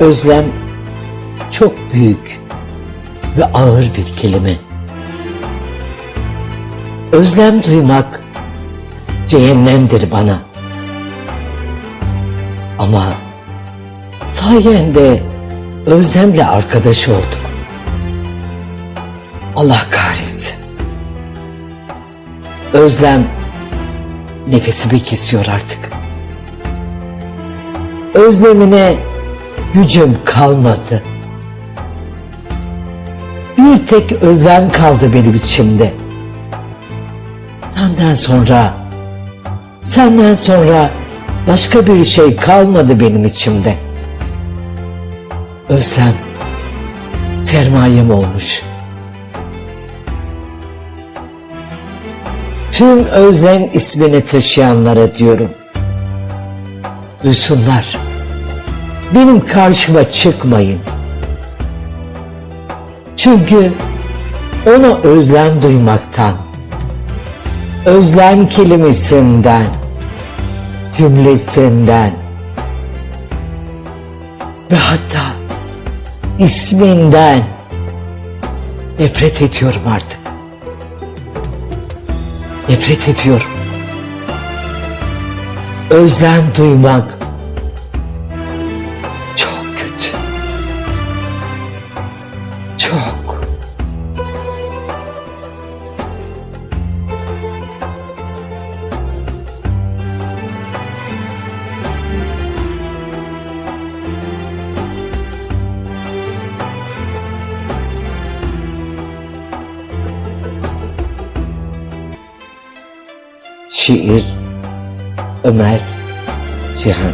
Özlem çok büyük ve ağır bir kelime. Özlem duymak cehennemdir bana. Ama sayende Özlem'le arkadaş olduk. Allah kahretsin. Özlem nefesimi kesiyor artık. Özlemine gücüm kalmadı. Bir tek özlem kaldı benim içimde. Senden sonra, senden sonra başka bir şey kalmadı benim içimde. Özlem, sermayem olmuş. Tüm özlem ismini taşıyanlara diyorum. Duysunlar. Benim karşıma çıkmayın. Çünkü ona özlem duymaktan, özlem kelimesinden, cümlesinden ve hatta isminden nefret ediyorum artık. Nefret ediyorum. Özlem duymak Şiir Ömer Cihan.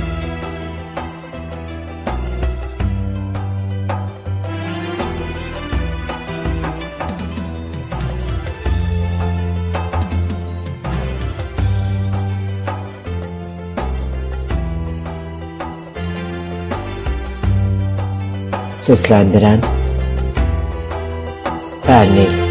Seslendiren Fernil